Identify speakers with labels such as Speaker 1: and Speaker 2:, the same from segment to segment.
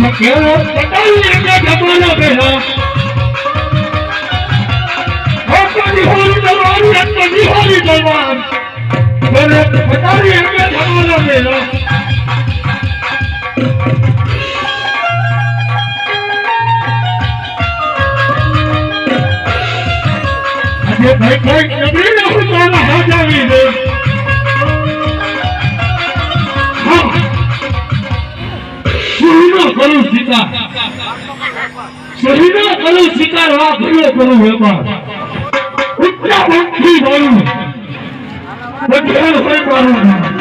Speaker 1: હા ખમાલા બેહા આજે ભાઈ કોઈ નબળી ના હુતાના હાથ આવી દે કરું સ્વીકાર. શહીનો કરું સ્વીકાર આ ભર્યો કરું વેપાર હોય મારું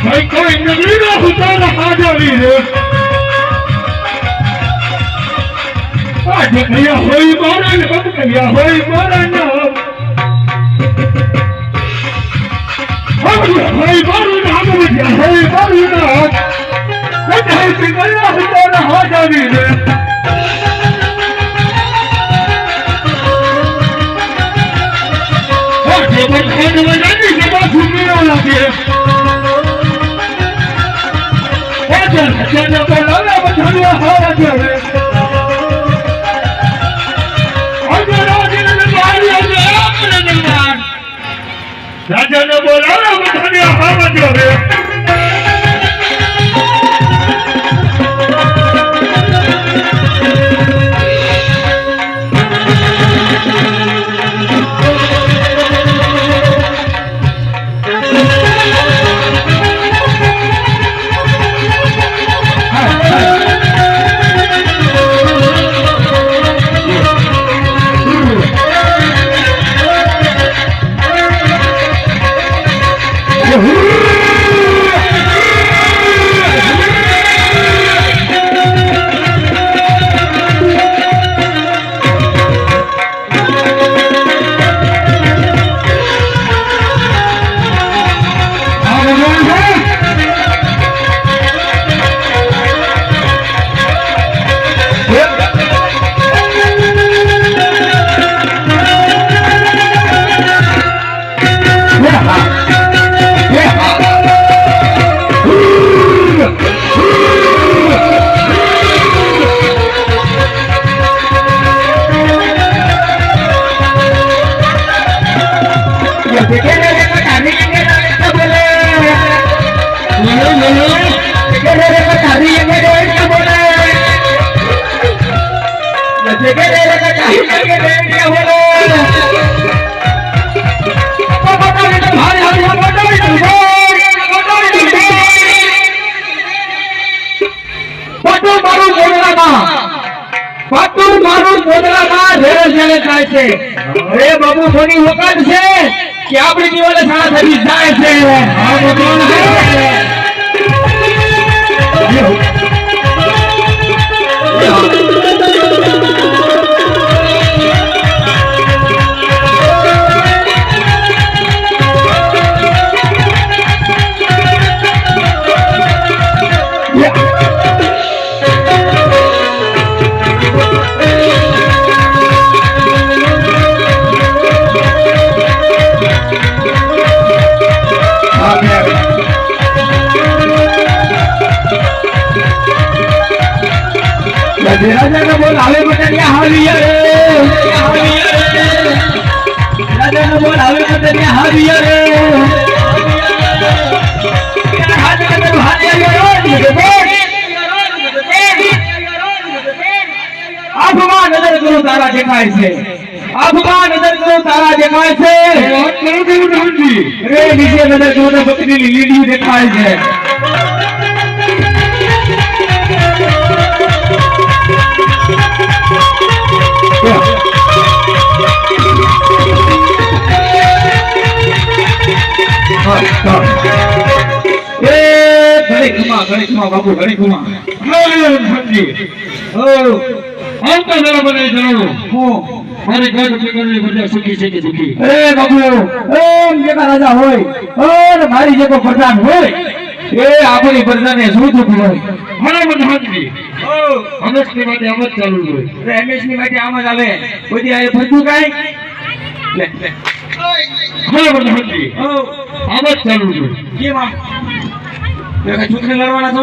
Speaker 1: ભાઈ કોઈ નગરી ના હુતાના ના આવી દે કયા હોય મારા ને બાપ કયા હોય મારા નામ હોય મારું નામ વધ્યા હોય મારું નામ બધા સિંગલા હુતાના હાથ આવી દે રાજાને બોલાવે બધાને
Speaker 2: થાય છે. રે બાબુ સોની વખત છે કે આપણી દિવાલે સારા થઈ જાય છે. આંખમાં નજર કરું તારા દેખાય છે. આંખમાં નજર કરું તારા દેખાય છે. રે નીચે નજર કરું તો બકરીની લીલી દેખાય છે. ઘણી કુમા
Speaker 1: જરા મને જણાવો
Speaker 2: હું.
Speaker 1: મારી ઘર પીકરની બધા સુખી છે કે દુખી
Speaker 2: એ બાપુ એમ જેકા રાજા હોય મારી જેકો પ્રધાન હોય એ આપણી પ્રજાને શું થતું હોય?
Speaker 1: બરાબર ધનજી હંમેશની માટે આમ જ ચાલુ હોય
Speaker 2: રમેશ માટે આમ જ આવે. બધી આ ફરતું કાંઈ? લે લે
Speaker 1: બરાબર ધનજી
Speaker 2: ઓ
Speaker 1: આમ જ ચાલુ હોય
Speaker 2: કેમ આમ? તે કઈ ચૂંટણી લડવાના છો?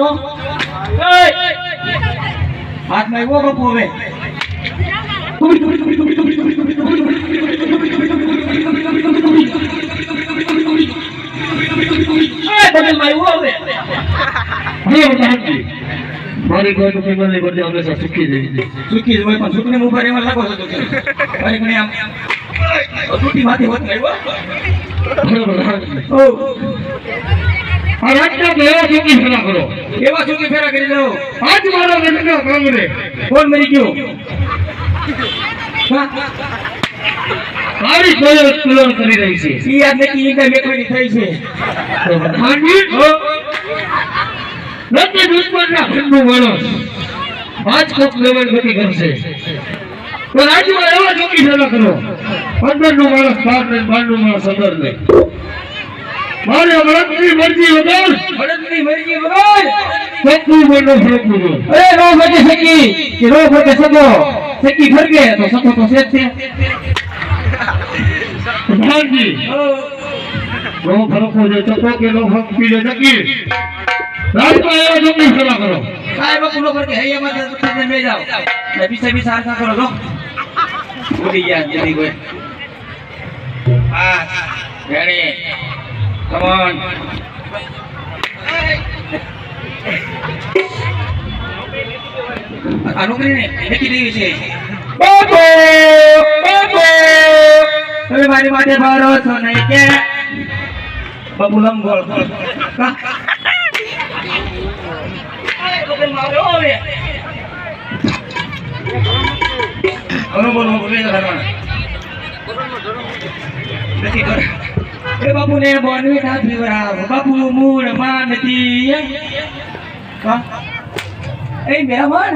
Speaker 2: હાથમાં એવો બાપુ હવે?
Speaker 1: મારી હંમેશા સુખી રહી
Speaker 2: સુખી હોય પણ ચૂંટણી ઊભા રહેવા લાગો છો તો. ઘણી ઘણી આમ તૂટી માથી હોત નહીં, હો.
Speaker 1: બરાબર
Speaker 2: ઓ
Speaker 1: રાજ્ય કેવા સુખી ફેરા કરો.
Speaker 2: એવા ચૂંટણી ફેરા કરી દો.
Speaker 1: આજ મારા
Speaker 2: કોણ મરી ગયો.
Speaker 1: કરી રહી છે.
Speaker 2: ઈ યાદ નથી ઈ મેકવાની થઈ છે.
Speaker 1: ધનજી નથી દુશ્મનના પાંચ કોક લેવલ ગતિ કરશે. તો રાજ્યમાં એવા ચોકી ફેરા કરો. પંદરનું માણસ બાર ને બારનું માણસ અંદર ને મારે અમરતની મરજી વગર.
Speaker 2: ભરતની મરજી વગર.
Speaker 1: સકી બોલો સકી
Speaker 2: અરે નો ફરકે સકી કે નો ફરકે સકો સકી ફરગે તો સકો તો સેજ છે
Speaker 1: પ્રધાનજી નો ફરકો જો ચકો કે નો ફરક પીલે ચકી રાજ્યમાં જો ચોકી સેવા કરો.
Speaker 2: સાહેબ બાપુ ફરકે. હૈયામાં તો તમે બે જાઓ. ને બીસે બીસે હાથ કરો લો ઉડી ગયા જલ્દી કોઈ હા રેડી. ઓન આ નોકરીને લેખી દેવી છે. બાપુ બાપુ. તમે મારી માટે ભારો છો નહીં કે? બાપુ લંબગોળ એ બાપુ ને બોનવી ના પીવરાવ બાપુ મૂળ માનતી એ મહેમાન.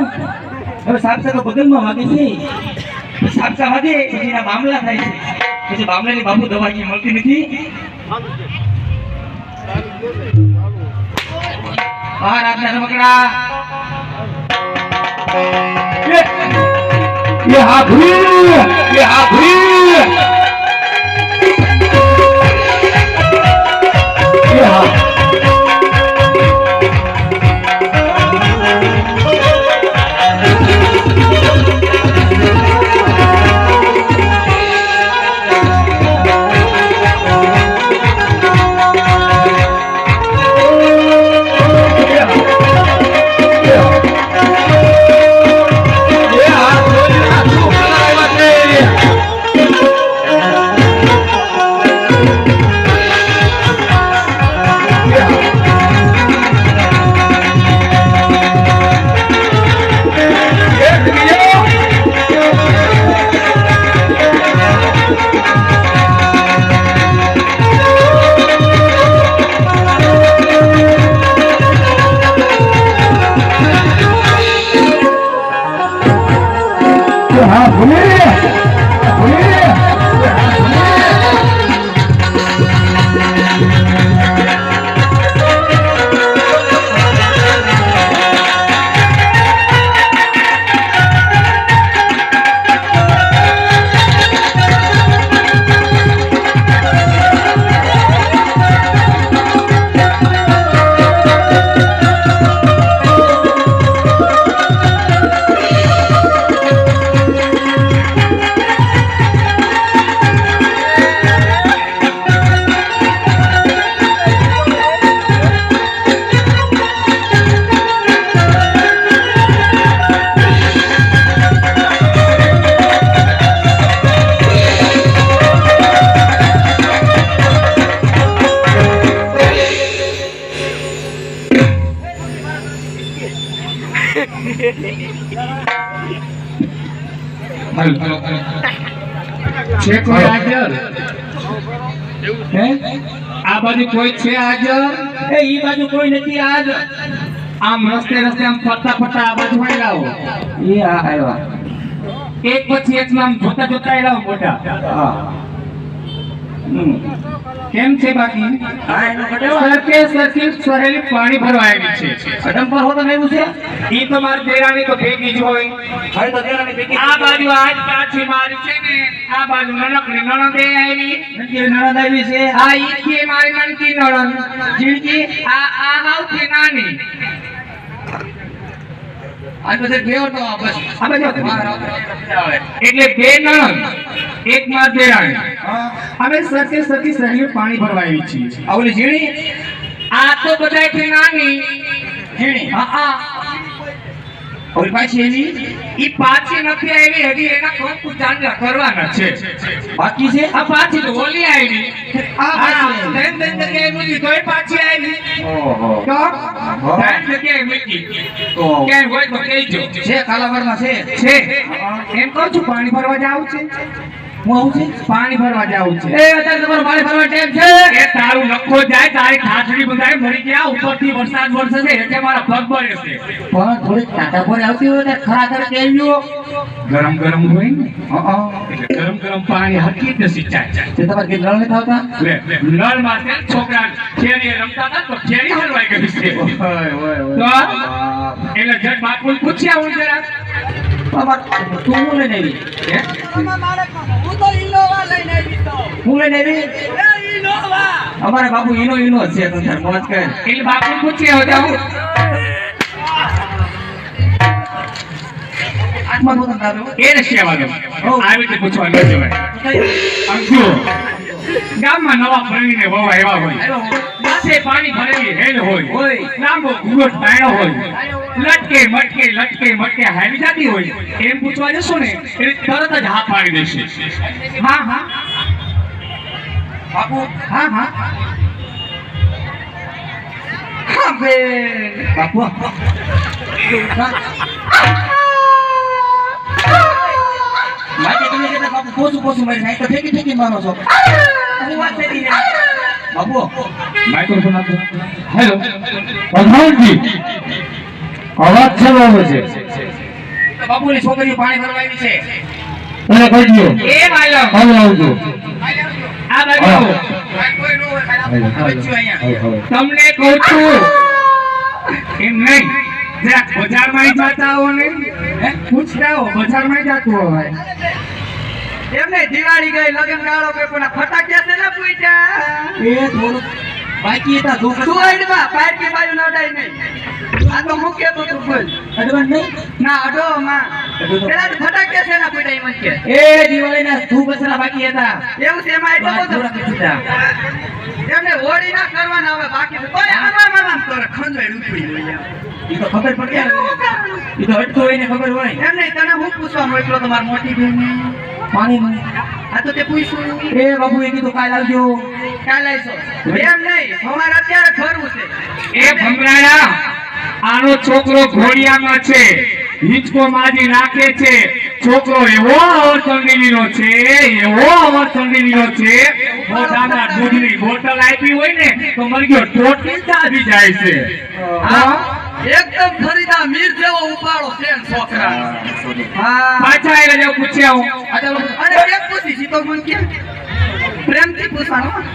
Speaker 2: હવે સાપસા તો બગલમાં વાગે છે. સાપસા વાગે પછી એના મામલા થાય છે. પછી બામલાની બાપુ દવા અહીંયા મળતી નથી. બહાર આજના રમકડા.
Speaker 1: એ હાફી એ હાફી 干嘛
Speaker 3: છે કોઈ હાજર?
Speaker 2: હે?
Speaker 3: આ બાજુ કોઈ છે હાજર?
Speaker 2: એ, ઈ બાજુ કોઈ નથી આજ.
Speaker 3: આમ રસ્તે રસ્તે આમ ફરતા ફરતા આ બાજુ આવી. લાવો
Speaker 2: એ આ આવ્યા.
Speaker 3: એક પછી એક આમ જોતા જોતા લાવો મોટા.
Speaker 2: હા.
Speaker 3: કેમ છે બાકી?
Speaker 2: હા
Speaker 3: સરકે સરકી સહેલી પાણી ભરવા છે. છે
Speaker 2: અડમ્પર હોતો ને એવું છે
Speaker 3: ઈ તો મારી દેરાની તો ભેગી જ હોય.
Speaker 2: હવે તો દેરાની ભેગી
Speaker 3: આ બાજુ આજ પાછી મારી છે ને આ બાજુ નનકડી નણંદે આવી.
Speaker 2: નણંદ આવી છે.
Speaker 3: આ ઈ કે મારી નણકી નણંદ. જીણકી આ આ આવતી નાની
Speaker 2: આ તો જે ગયો તો બસ
Speaker 3: આ બાજુ હતી.
Speaker 2: બહાર આવે.
Speaker 3: એટલે બે નણંદ એક માં દેરાણી હવે સરકે સરકી સહેલી પાણી ભરવા આવી છીએ.
Speaker 2: આ ઓલી ઝીણી?
Speaker 3: આ તો બધાયથી નાની
Speaker 2: ઝીણી?
Speaker 3: હા હા.
Speaker 2: પાછી એની
Speaker 3: ઈ પાછી નથી આવી હજી એના કંકુ કરવાના છે.
Speaker 2: બાકી છે?
Speaker 3: આ પાછી તો ઓલી આવી.
Speaker 2: આ
Speaker 3: જગ્યાએ મૂકી તોય પાછી આવી.
Speaker 2: ઓહો.
Speaker 3: તો ત્રણ જગ્યાએ મૂકી.
Speaker 2: તો
Speaker 3: ક્યાંય હોય તો કહેજો.
Speaker 2: છે કાલાવડમાં છે?
Speaker 3: છે. એમ કહું છું પાણી ભરવા જાવું છે?
Speaker 2: હું આવું છે?
Speaker 3: પાણી ભરવા જાઉં છું.
Speaker 2: એ અત્યારે તમારો પાણી ભરવા ટાઈમ છે.
Speaker 3: એ તારું લખો જાય તારી ખાસડી બધાય મરી ગયા ઉપરથી વરસાદ વરસે એટલે મારા પગ બળે છે.
Speaker 2: પણ થોડી ટાટા પર આવતી હોય ને
Speaker 3: ગરમ ગરમ હોય ને? એટલે ગરમ ગરમ પાણી સિંચાય
Speaker 2: તે તમારે કે નળ નથી આવતા?
Speaker 3: નળમાં છોકરા ખેડી રમતા હતા તો ખેડી હલવાઈ ગઈ છે. તો એટલે જટ બાપુ પૂછ્યા હું જરા.
Speaker 2: તું હું લઈને આવી
Speaker 3: હું
Speaker 2: લઈને આવી અમારે બાપુ ઈનો ઈનો છે તો તાર મોજ કરે
Speaker 3: એટલે બાપુ પૂછ્યા હતા હું
Speaker 2: આત્મા પોતા તારો.
Speaker 3: એ રશિયા વાગે આવી રીતે પૂછવા ન જવાય આમ જુઓ. ગામમાં નવા ભણીને વહુ એવા હોય. માથે પાણી ભરેલી હેલ હોય. લાંબો ઘૂંઘટ પાણ્યો હોય. લટકે મટકે લટકે મટકે હાલી જતી હોય. એમ પૂછવા જશો ને એટલે તરત જ હા પાડી દેશે. હા હા.
Speaker 2: બાપુ.
Speaker 3: હા હા.
Speaker 2: હા બે બાપુ. માકે તમે કહેતા બાપુ પોચું પોચું મારી નાઈ તો ફેંકી ફેંકી મારો છો. હું વાત કરી ને બાપુ
Speaker 3: માઇક્રોફોન આપો હેલો.
Speaker 1: પ્રધાનજી અવાજ છે આવે છે
Speaker 2: બાપુની છોકરીઓ પાણી ભરવા આવી છે.
Speaker 1: એને કહી દો
Speaker 3: એ માલમ
Speaker 1: હવે આવજો.
Speaker 3: આ બાજુ તમને કહું છું. એમ નહીં. જરાક બજારમાં જતા હો ને પૂછતા હો? બજારમાં જતું હોય.
Speaker 2: એમને દિવાળી ગઈ લગન ગાળો કે પણ ફટાક્યા છે ને પૂછ્યા? એ થોડું બાકી બાજુ નહીં. આ તો મુખ્ય તો તું બોલ અડવાન નહીં? ના અડો માં એ દિવાળી ના અસરા બાકી હતા. એવું છે એમાં એટલો બધો એમને હોળી ના કરવાના હવે બાકી છે. આમાં આમાં આમ કરે ખંજવાય ઈ તો ખબર પડી ઈ તો હટતો હોય ને ખબર હોય. એમ તને હું પૂછવા મોકલો તમાર મોટી બેન પાણી આ તો તે પૂછ્યું. એ બાબુ એ કીધું કાલ આવજો. કાલ આવશો એમ નહીં અમારે અત્યારે ફરવું છે.
Speaker 3: એ ભમરાયા આનો છોકરો ઘોડિયામાં છે. હિંચકો માજી નાખે છે. છોકરો એવો અવરચંડીલીનો છે એવો અવરચંડીલીનો છે. મોઢામાં દૂધની બોટલ આપી હોય ને તો મરગ્યો ટોટી આવી જાય છે.
Speaker 2: હા એકદમ ફરીદા મીર જેવો ઉપાડો છે છોકરા. હા
Speaker 3: પાછા એને જો પૂછ્યા હું
Speaker 2: અરે એક પૂછી સીતો મન કે પ્રેમથી પૂછવાનું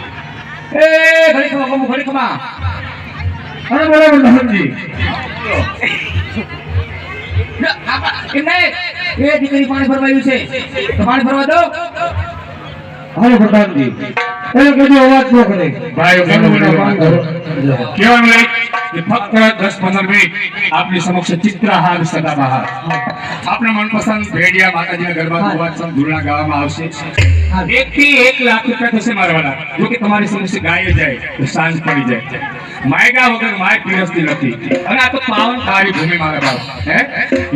Speaker 2: એ ઘડી ખમા ઘડી ખમા
Speaker 1: અરે બરાબર પ્રધાનજી
Speaker 2: એમ નહીં એ દીકરી પાણી ભરવાયું છે. પાણી ભરવા દો.
Speaker 1: હાલો પ્રધાનજી એને કદી અવાજ ન કરે.
Speaker 3: ભાઈઓ બહેનો,
Speaker 1: પાણી ભરો.
Speaker 3: કહેવાનું એ કે ફક્ત દસ પંદર મિનિટ આપની સમક્ષ ચિત્રહાર સદાબહાર. આપણા મનપસંદ ભેડિયા માતાજીના ગરબા ગોવાત્સવ ધૂળના ગાવામાં આવશે. એક થી એક લાખ રૂપિયા થશે મારવાના. જો કે તમારી સમસ્યા ગાય જાય તો સાંજ પડી જાય. માયગા વગર માય પીરસતી નથી. અને આ તો પાવન તારી ભૂમિ મારા બાપ. હે?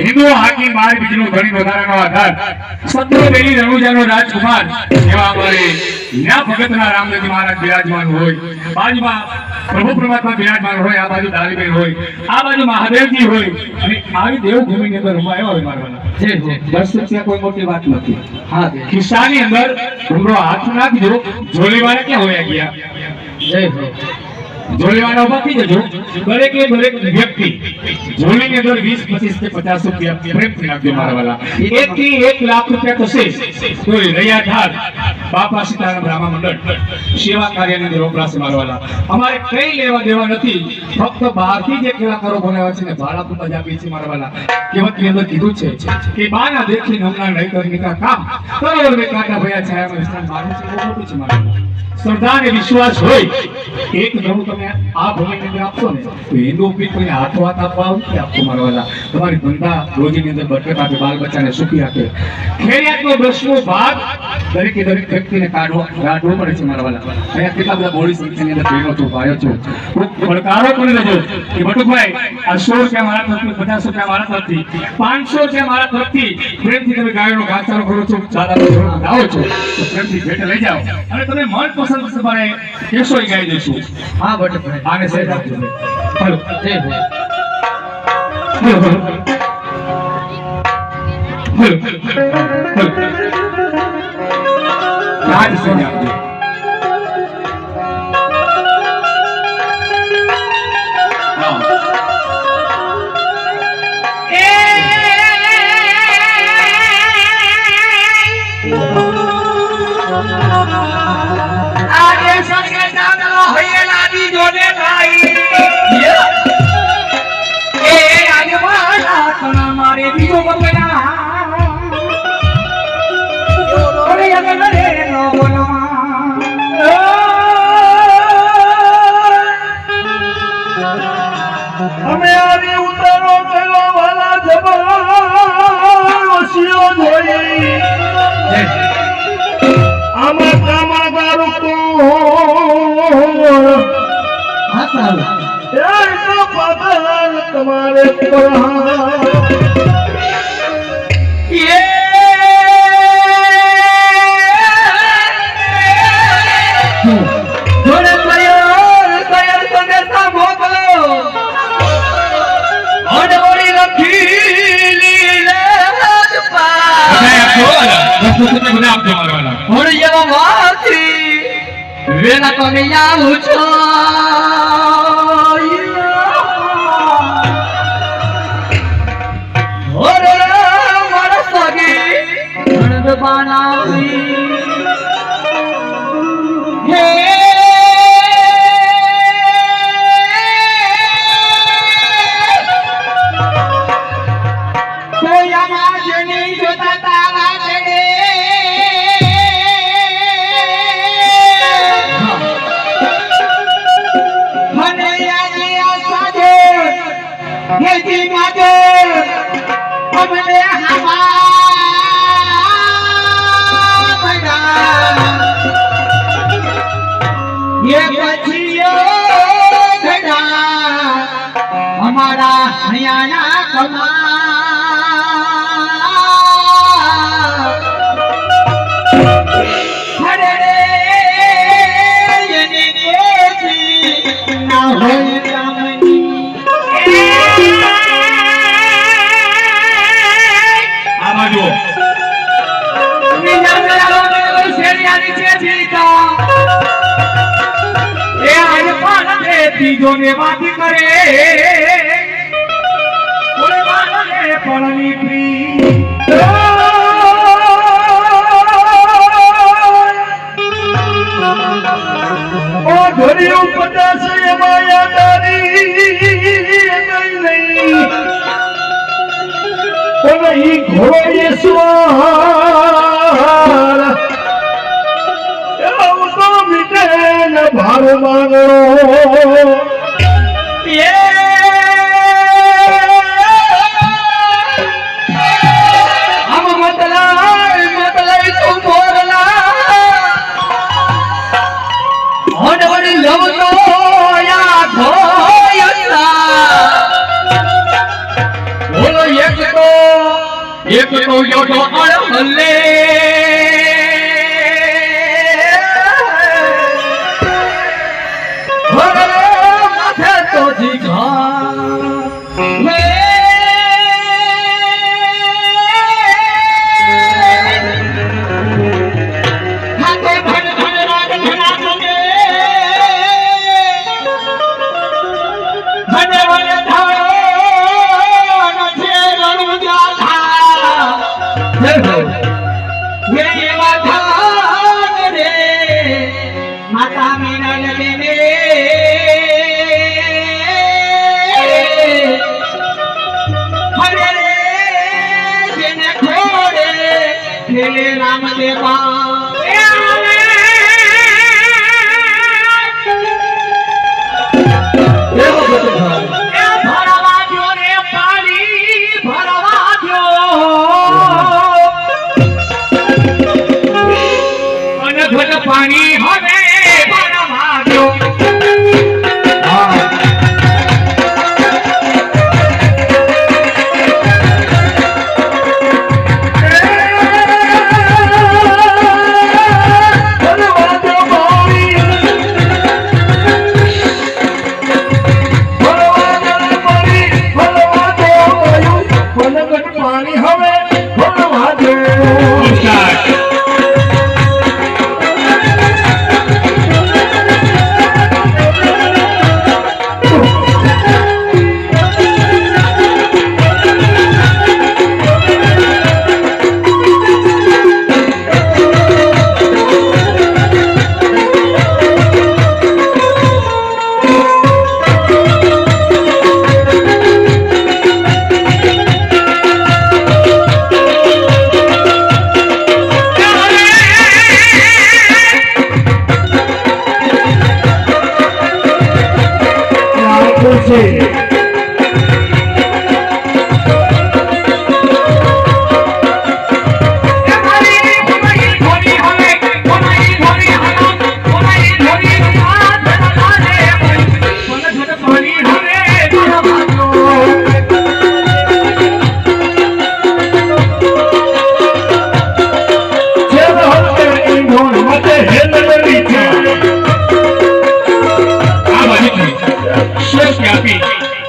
Speaker 3: હિન્દુ હાકી માર બીજનો ઘણી વધારાનો આધાર. સત્રો બેલી રણુજાનો રાજકુમાર. એવા અમારે ન્યા ભગતના રામદેવજી મહારાજ બિરાજમાન હોય. બાજુમાં પ્રભુ પરમાત્મા બિરાજમાન હોય આ બાજુ દાલીબેન હોય આ બાજુ મહાદેવજી હોય. અને આવી દેવભૂમિની અંદર હું આવ્યો હોય મારવાના દસ રૂપિયા કોઈ મોટી વાત નથી.
Speaker 2: હા
Speaker 3: ખિસ્સાની અંદર ઉમરો હાથ નાખજો. જોલીવાળા ક્યાં હોયા ગયા?
Speaker 2: જય હો.
Speaker 3: ઊભા થઈ જજો. દરેકે દરેક વ્યક્તિ જોડીની અંદર વીસ, પચીસ કે પચાસ રૂપિયા પ્રેમથી નાખજો મારા વાલા. એક થી એક લાખ રૂપિયા થશે તો રહ્યા ધાર બાપા સીતારામ રામા મંડળ સેવા કાર્યની અંદર વપરાશે મારા વાલા. અમારે કઈ લેવા દેવા નથી. ફક્ત બહારથી જે કલાકારો બોલાવ્યા છે ને ભાડા પૂરતા જ આપીએ છીએ મારા વાલા. કહેવતની અંદર કીધું છે કે બાના દેખીને હમણાં નહીં કરી કામ. કરોડ મેં ભયા છાયામાં મારું છે બહુ મોટું. શ્રદ્ધા અને વિશ્વાસ હોય, એક નવું તમે આ ભૂમિની અંદર આપશો ને, તો એનો ઉપયોગ કોઈને હાથ વાત આપવા આવું નથી આપતો મારા વાલા. તમારી ધંધા રોજીની અંદર બરકત આપે બાલ બચ્ચાને સુખી આપે. ખેડિયાતનો દસમો ભાગ, દરેકે દરેક વ્યક્તિને કાઢવો કાઢવો પડે છે મારા વાલા. અહીંયા કેટલા બધા બોડી સંખ્યાની અંદર ભેગો છો ભાઈઓ છો. પડકારો કરી લેજો કે બટુકભાઈ, આ સો રૂપિયા મારા તરફથી, પચાસ રૂપિયા મારા તરફથી, પાંચસો રૂપિયા મારા તરફથી, પ્રેમથી તમે ગાયોનો ઘાસચારો કરો છો ચાલા આવો છો તો પ્રેમથી ભેટ લઈ જાઓ. અને તમે મનપસંદ તમારે કેસો ગાઈ દઈશું
Speaker 4: હા ભટ્ટ
Speaker 3: આને સહેજ આપજો હાલો
Speaker 4: જય ભાઈ
Speaker 3: રાજ સહેજ આપજો
Speaker 5: આવી ઉતારો કર્યો વાલા જબર ઓશિયો જોઈ આમાં કામાગાર કોણ?
Speaker 4: હા સારું.
Speaker 5: એ તો પગલાં તમારે પહાડ
Speaker 3: વેલા
Speaker 4: કોને આવું ત્રીજો ને વાતી કરે. ઓરે વાલે પળની પ્રી
Speaker 5: ઓ ધર્યું પચાસ એમાં યાદારી કઈ નહીં ઘોડો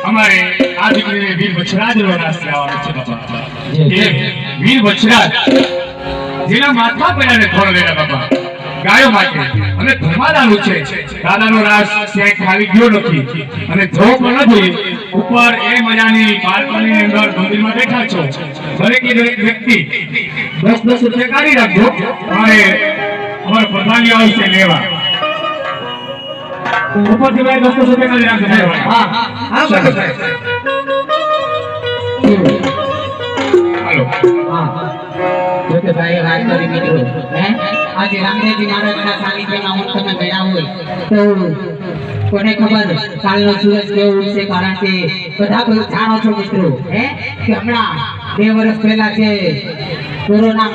Speaker 3: અમારે આ દીકરીને વીર વછરાજનો નાશ લેવાનો છે બાપા. વીર વછરાજ જેના માથા પર થોડ લેલા બાપા. ગાયો માટે. અને ધર્માદાનું છે દાદાનો રાસ ક્યાંય ખાલી ગયો નથી. અને જો પણ નથી ઉપર એ મજાની બાલ્કની અંદર મંદિરમાં બેઠા છો. દરેક દરેક વ્યક્તિ દસ દસ રૂપિયા કાઢી રાખજો. અને અમારે પ્રધાની આવશે લેવા. ઉપરથી ભાઈ દસ રૂપિયા
Speaker 2: કરી બરાબર સાહેબ.
Speaker 4: હે હું તમે ગયા હોય તો કોને ખબર કાલનો સૂરજ કેવો ઉગશે કારણ કે બધા કોઈ જાણો છો મિત્રો હે કે હમણાં બે વર્ષ પહેલા છે કોરોના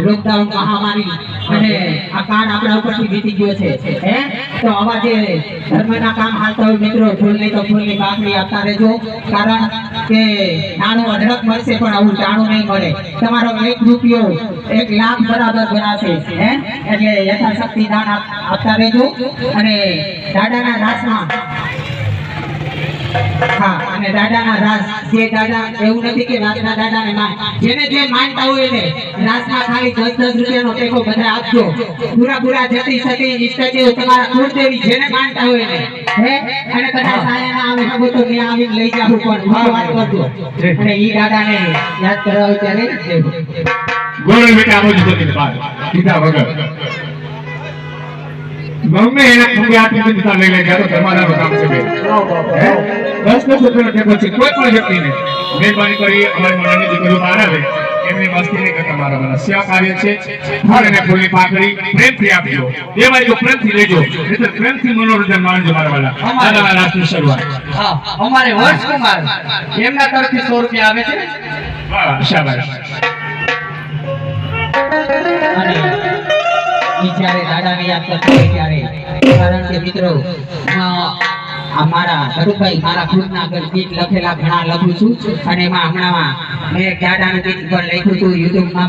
Speaker 4: લોકડાઉન મહામારી અને આ કાળ આપણા ઉપરથી વીતી ગયો છે. હે? તો આવા જે ધર્મના કામ હાલતા હોય મિત્રો, ફૂલની તો ફૂલની બાકડી આપતા રહેજો. કારણ કે નાનું અઢળક મળશે પણ આવું જાણું નહીં મળે. તમારો એક રૂપિયો એક લાખ બરાબર ગણાશે હે? એટલે યથાશક્તિ દાન આપ- આપતા રહેજો. અને દાદાના રાસમાં હા અને દાદાના રાસ. જે દાદા એવું નથી કે રાસના દાદાને માન. જેને જે માનતા હોય એને રાસમાં ખાલી દસ દસ રૂપિયાનો ટેકો બધા આપજો. પૂરા પૂરા જતી સતી ઈષ્ટદેવ તમારા કુળદેવી જેને માનતા હોય એને. હે? અને કદાચ સાયાના આવે હગો તો ત્યાં આવીને લઈ જાવ પણ વાત કરજો. અને ઈ દાદાને યાદ કરવા
Speaker 3: બેટા કીધા વગર. ગમે એને ખંભે આટલી ચિંતા લઈ લે તો ધર્માદાનું કામ છે? દસ દસ રૂપિયાનો ટેકો છે કોઈ પણ વ્યક્તિને મહેરબાની કરી અમારી મંડળની દીકરીઓ બહાર આવે એમની મસ્તી કરતા મારા બધા. સેવા કાર્ય છે ફળ અને ફૂલની પાકડી પ્રેમથી આપજો. દેવાય તો પ્રેમથી લેજો નહીંતર પ્રેમથી મનોરંજન માણજો મારા વાલા રાસની શરૂઆત.
Speaker 2: હા અમારે એમના તરફથી સો રૂપિયા આવે છે.
Speaker 3: વાહ, શાબાશ.
Speaker 4: અને ઈ જ્યારે દાદાને યાદ કરતા હોય ત્યારે. કારણ કે મિત્રો અમારા ધરુભાઈ મારા ખુદના ગીત લખેલા ઘણા લખું છું. અને એમાં હમણાં મેં દાદાનું ગીત પણ લખ્યું હતું યુટ્યુબમાં.